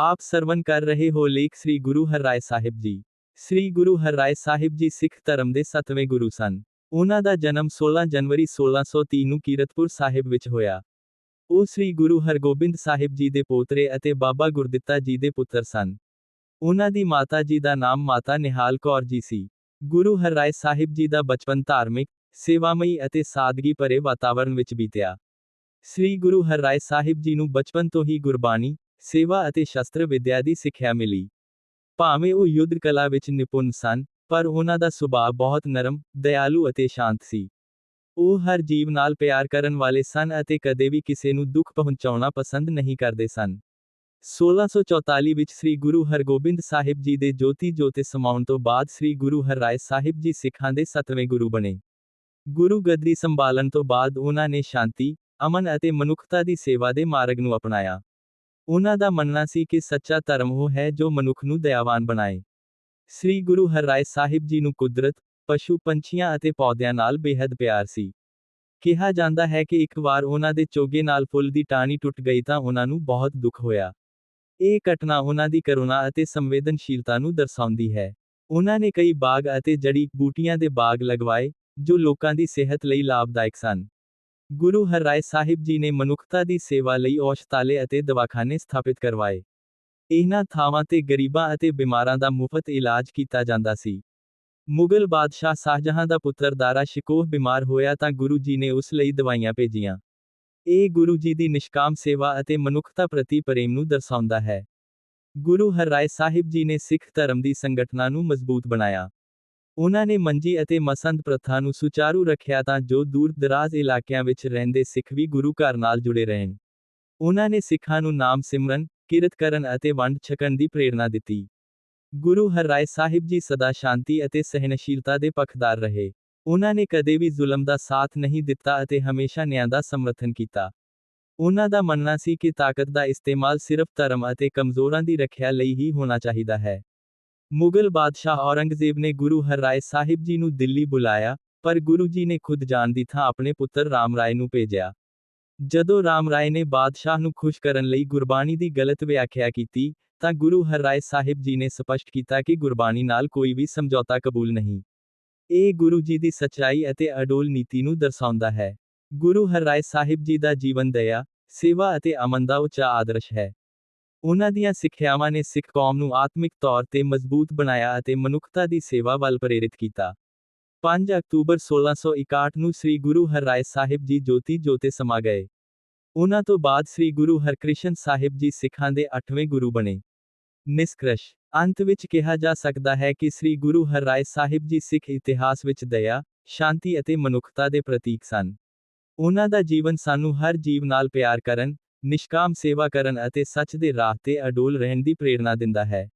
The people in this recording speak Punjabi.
ਆਪ ਸਰਵਨ ਕਰ ਰਹੇ ਹੋ ਲੇਖ ਸ੍ਰੀ ਗੁਰੂ ਹਰਿਰਾਏ ਸਾਹਿਬ ਜੀ। ਸ੍ਰੀ ਗੁਰੂ ਹਰਿਰਾਏ ਸਾਹਿਬ ਜੀ ਸਿੱਖ ਧਰਮ ਦੇ ਸੱਤਵੇਂ ਗੁਰੂ ਸਨ। ਉਹਨਾਂ ਦਾ ਜਨਮ 16 ਜਨਵਰੀ 1630 ਨੂੰ ਕੀਰਤਪੁਰ ਸਾਹਿਬ ਵਿੱਚ ਹੋਇਆ। ਉਹ ਸ੍ਰੀ ਗੁਰੂ ਹਰਗੋਬਿੰਦ ਸਾਹਿਬ ਜੀ ਦੇ ਪੋਤਰੇ ਅਤੇ ਬਾਬਾ ਗੁਰਦਿੱਤਾ ਜੀ ਦੇ ਪੁੱਤਰ ਸਨ। ਉਹਨਾਂ ਦੀ ਮਾਤਾ ਜੀ ਦਾ ਨਾਮ ਮਾਤਾ ਨਿਹਾਲ ਕੌਰ ਜੀ ਸੀ। ਗੁਰੂ ਹਰਿਰਾਏ ਸਾਹਿਬ ਜੀ ਦਾ ਬਚਪਨ ਧਾਰਮਿਕ, ਸੇਵਾਮਈ ਅਤੇ ਸਾਦਗੀ ਭਰੇ ਵਾਤਾਵਰਣ ਵਿੱਚ ਬੀਤਿਆ। ਸ੍ਰੀ ਗੁਰੂ ਹਰਿਰਾਏ ਸਾਹਿਬ ਜੀ ਨੂੰ ਬਚਪਨ ਤੋਂ ਹੀ ਗੁਰਬਾਣੀ ਸੇਵਾ ਅਤੇ ਸ਼ਸਤਰ ਵਿਦਿਆ ਦੀ ਸਿੱਖਿਆ ਮਿਲੀ। ਭਾਵੇਂ ਉਹ ਯੁੱਧ ਕਲਾ ਵਿੱਚ ਨਿਪੁੰਨ ਸਨ, ਪਰ ਉਹਨਾਂ ਦਾ ਸੁਭਾਅ ਬਹੁਤ ਨਰਮ, ਦਇਆਲੂ ਅਤੇ ਸ਼ਾਂਤ ਸੀ। ਉਹ ਹਰ ਜੀਵ ਨਾਲ ਪਿਆਰ ਕਰਨ ਵਾਲੇ ਸਨ ਅਤੇ ਕਦੇ ਵੀ ਕਿਸੇ ਨੂੰ ਦੁੱਖ ਪਹੁੰਚਾਉਣਾ ਪਸੰਦ ਨਹੀਂ ਕਰਦੇ ਸਨ। 1644 ਵਿੱਚ ਸ੍ਰੀ ਗੁਰੂ ਹਰਗੋਬਿੰਦ ਸਾਹਿਬ ਜੀ ਦੇ ਜੋਤੀ ਜੋਤੇ ਸਮਾਉਣ ਤੋਂ ਬਾਅਦ ਸ੍ਰੀ ਗੁਰੂ ਹਰਿਰਾਏ ਸਾਹਿਬ ਜੀ ਸਿੱਖਾਂ ਦੇ ਸੱਤਵੇਂ ਗੁਰੂ ਬਣੇ। ਗੁਰੂ ਗੱਦੀ ਸੰਭਾਲਣ ਤੋਂ ਬਾਅਦ ਉਹਨਾਂ ਨੇ ਸ਼ਾਂਤੀ, ਅਮਨ ਅਤੇ ਮਨੁੱਖਤਾ ਦੀ ਸੇਵਾ ਦੇ ਮਾਰਗ ਨੂੰ ਅਪਣਾਇਆ। ਉਹਨਾਂ ਦਾ ਮੰਨਣਾ ਸੀ ਕਿ ਸੱਚਾ ਧਰਮ ਉਹ ਹੈ ਜੋ ਮਨੁੱਖ ਨੂੰ ਦਇਆਵਾਨ ਬਣਾਏ। ਸ੍ਰੀ ਗੁਰੂ ਹਰਿਰਾਏ ਸਾਹਿਬ ਜੀ ਨੂੰ ਕੁਦਰਤ, ਪਸ਼ੂ ਪੰਛੀਆਂ ਅਤੇ ਪੌਦਿਆਂ ਨਾਲ ਬੇਹੱਦ ਪਿਆਰ ਸੀ। ਕਿਹਾ ਜਾਂਦਾ ਹੈ ਕਿ ਇੱਕ ਵਾਰ ਉਹਨਾਂ ਦੇ ਚੋਗੇ ਨਾਲ ਫੁੱਲ ਦੀ ਟਾਹਣੀ ਟੁੱਟ ਗਈ ਤਾਂ ਉਹਨਾਂ ਨੂੰ ਬਹੁਤ ਦੁੱਖ ਹੋਇਆ। ਇਹ ਘਟਨਾ ਉਹਨਾਂ ਦੀ ਕਰੁਣਾ ਅਤੇ ਸੰਵੇਦਨਸ਼ੀਲਤਾ ਨੂੰ ਦਰਸਾਉਂਦੀ ਹੈ। ਉਹਨਾਂ ਨੇ ਕਈ ਬਾਗ ਅਤੇ ਜੜੀ ਬੂਟੀਆਂ ਦੇ ਬਾਗ ਲਗਵਾਏ, ਜੋ ਲੋਕਾਂ ਦੀ ਸਿਹਤ ਲਈ ਲਾਭਦਾਇਕ ਸਨ। ਗੁਰੂ ਹਰਿਰਾਏ ਸਾਹਿਬ ਜੀ ਨੇ ਮਨੁੱਖਤਾ ਦੀ ਸੇਵਾ ਲਈ ਔਸ਼ਧਾਲਯ ਅਤੇ ਦਵਾਖਾਨੇ ਸਥਾਪਿਤ ਕਰਵਾਏ। ਇਹਨਾਂ ਥਾਵਾਂ ਤੇ ਗਰੀਬਾਂ ਅਤੇ ਬਿਮਾਰਾਂ ਦਾ ਮੁਫਤ ਇਲਾਜ ਕੀਤਾ ਜਾਂਦਾ ਸੀ। ਮੁਗਲ ਬਾਦਸ਼ਾਹ ਸ਼ਾਹਜਹਾਂ ਦਾ ਪੁੱਤਰ ਦਾਰਾ ਸ਼ਿਕੋਹ ਬਿਮਾਰ ਹੋਇਆ ਤਾਂ ਗੁਰੂ ਜੀ ਨੇ ਉਸ ਲਈ ਦਵਾਈਆਂ ਭੇਜੀਆਂ। ਇਹ ਗੁਰੂ ਜੀ ਦੀ ਨਿਸ਼ਕਾਮ ਸੇਵਾ ਅਤੇ ਮਨੁੱਖਤਾ ਪ੍ਰਤੀ ਪ੍ਰੇਮ ਨੂੰ ਦਰਸਾਉਂਦਾ ਹੈ। ਗੁਰੂ ਹਰਿਰਾਏ ਸਾਹਿਬ ਜੀ ਨੇ ਸਿੱਖ ਧਰਮ ਦੀ ਸੰਗਠਨਾਂ ਨੂੰ ਮਜ਼ਬੂਤ ਬਣਾਇਆ। ਉਹਨਾਂ ਨੇ ਮੰਜੀ ਅਤੇ ਮਸੰਦ ਪ੍ਰਥਾ ਨੂੰ ਸੁਚਾਰੂ ਰੱਖਿਆ ਤਾਂ ਜੋ ਦੂਰ ਦਰਾਜ਼ ਇਲਾਕਿਆਂ ਵਿੱਚ ਰਹਿੰਦੇ ਸਿੱਖ ਵੀ ਗੁਰੂ ਘਰ ਨਾਲ ਜੁੜੇ ਰਹਿਣ। ਉਹਨਾਂ ਨੇ ਸਿੱਖਾਂ ਨੂੰ ਨਾਮ ਸਿਮਰਨ, ਕਿਰਤ ਕਰਨ ਅਤੇ ਵੰਡ ਛਕਣ ਦੀ ਪ੍ਰੇਰਣਾ ਦਿੱਤੀ। ਗੁਰੂ ਹਰਿਰਾਏ ਸਾਹਿਬ ਜੀ ਸਦਾ ਸ਼ਾਂਤੀ ਅਤੇ ਸਹਿਨਸ਼ੀਲਤਾ ਦੇ ਪੱਖਦਾਰ ਰਹੇ। ਉਹਨਾਂ ਨੇ ਕਦੇ ਵੀ ਜ਼ੁਲਮ ਦਾ ਸਾਥ ਨਹੀਂ ਦਿੱਤਾ ਅਤੇ ਹਮੇਸ਼ਾ ਨਿਆਂ ਦਾ ਸਮਰਥਨ ਕੀਤਾ। ਉਹਨਾਂ ਦਾ ਮੰਨਣਾ ਸੀ ਕਿ ਤਾਕਤ ਦਾ ਇਸਤੇਮਾਲ ਸਿਰਫ ਧਰਮ ਅਤੇ ਕਮਜ਼ੋਰਾਂ ਦੀ ਰੱਖਿਆ ਲਈ ਹੀ ਹੋਣਾ ਚਾਹੀਦਾ ਹੈ। ਮੁਗਲ ਬਾਦਸ਼ਾਹ ਔਰੰਗਜ਼ੇਬ ਨੇ ਗੁਰੂ ਹਰ ਰਾਏ ਸਾਹਿਬ ਜੀ ਨੂੰ ਦਿੱਲੀ ਬੁਲਾਇਆ, ਪਰ ਗੁਰੂ ਜੀ ਨੇ ਖੁਦ ਜਾਣ ਦੀ ਥਾਂ ਆਪਣੇ ਪੁੱਤਰ ਰਾਮ ਰਾਏ ਨੂੰ ਭੇਜਿਆ। ਜਦੋਂ ਰਾਮ ਰਾਏ ਨੇ ਬਾਦਸ਼ਾਹ ਨੂੰ ਖੁਸ਼ ਕਰਨ ਲਈ ਗੁਰਬਾਣੀ ਦੀ ਗਲਤ ਵਿਆਖਿਆ ਕੀਤੀ, ਤਾਂ ਗੁਰੂ ਹਰ ਰਾਏ ਸਾਹਿਬ ਜੀ ਨੇ ਸਪਸ਼ਟ ਕੀਤਾ ਕਿ ਗੁਰਬਾਣੀ ਨਾਲ ਕੋਈ ਵੀ ਸਮਝੌਤਾ ਕਬੂਲ ਨਹੀਂ। ਇਹ ਗੁਰੂ ਜੀ ਦੀ ਸੱਚਾਈ ਅਤੇ ਅਡੋਲ ਨੀਤੀ ਨੂੰ ਦਰਸਾਉਂਦਾ ਹੈ। ਗੁਰੂ ਹਰ ਰਾਏ ਸਾਹਿਬ ਜੀ ਦਾ ਜੀਵਨ ਦਇਆ, ਸੇਵਾ ਅਤੇ ਅਮਨ ਦਾ ਉੱਚਾ ਆਦਰਸ਼ ਹੈ। ਉਹਨਾਂ ਦੀਆਂ ਸਿੱਖਿਆਵਾਂ ਨੇ ਸਿੱਖ ਕੌਮ ਨੂੰ ਆਤਮਿਕ ਤੌਰ ਤੇ ਮਜ਼ਬੂਤ ਬਣਾਇਆ ਅਤੇ ਮਨੁੱਖਤਾ ਦੀ ਸੇਵਾ ਵੱਲ ਪ੍ਰੇਰਿਤ ਕੀਤਾ। 5 ਅਕਤੂਬਰ 1661 ਨੂੰ ਸ੍ਰੀ ਗੁਰੂ ਹਰਿਰਾਏ ਸਾਹਿਬ ਜੀ ਜੋਤੀ ਜੋਤੇ ਸਮਾ ਗਏ। ਉਹਨਾਂ ਤੋਂ ਬਾਅਦ ਸ੍ਰੀ ਗੁਰੂ ਹਰਕ੍ਰਿਸ਼ਨ ਸਾਹਿਬ ਜੀ ਸਿੱਖਾਂ ਦੇ 8ਵੇਂ ਗੁਰੂ ਬਣੇ। ਨਿਸਕ੍ਰਸ਼ ਅੰਤ ਵਿੱਚ ਕਿਹਾ ਜਾ ਸਕਦਾ ਹੈ ਕਿ ਸ੍ਰੀ ਗੁਰੂ ਹਰਿਰਾਏ ਸਾਹਿਬ ਜੀ ਸਿੱਖ ਇਤਿਹਾਸ ਵਿੱਚ ਦਇਆ, ਸ਼ਾਂਤੀ ਅਤੇ ਮਨੁੱਖਤਾ ਦੇ ਪ੍ਰਤੀਕ ਸਨ। ਉਹਨਾਂ ਦਾ ਜੀਵਨ ਸਾਨੂੰ ਹਰ ਜੀਵ ਨਾਲ ਪਿਆਰ ਕਰਨ ਨਿਸ਼ਕਾਮ ਸੇਵਾ ਕਰਨ ਅਤੇ ਸੱਚ ਦੇ ਰਾਹ ਤੇ ਅਡੋਲ ਰਹਿਣ ਦੀ ਪ੍ਰੇਰਣਾ ਦਿੰਦਾ ਹੈ।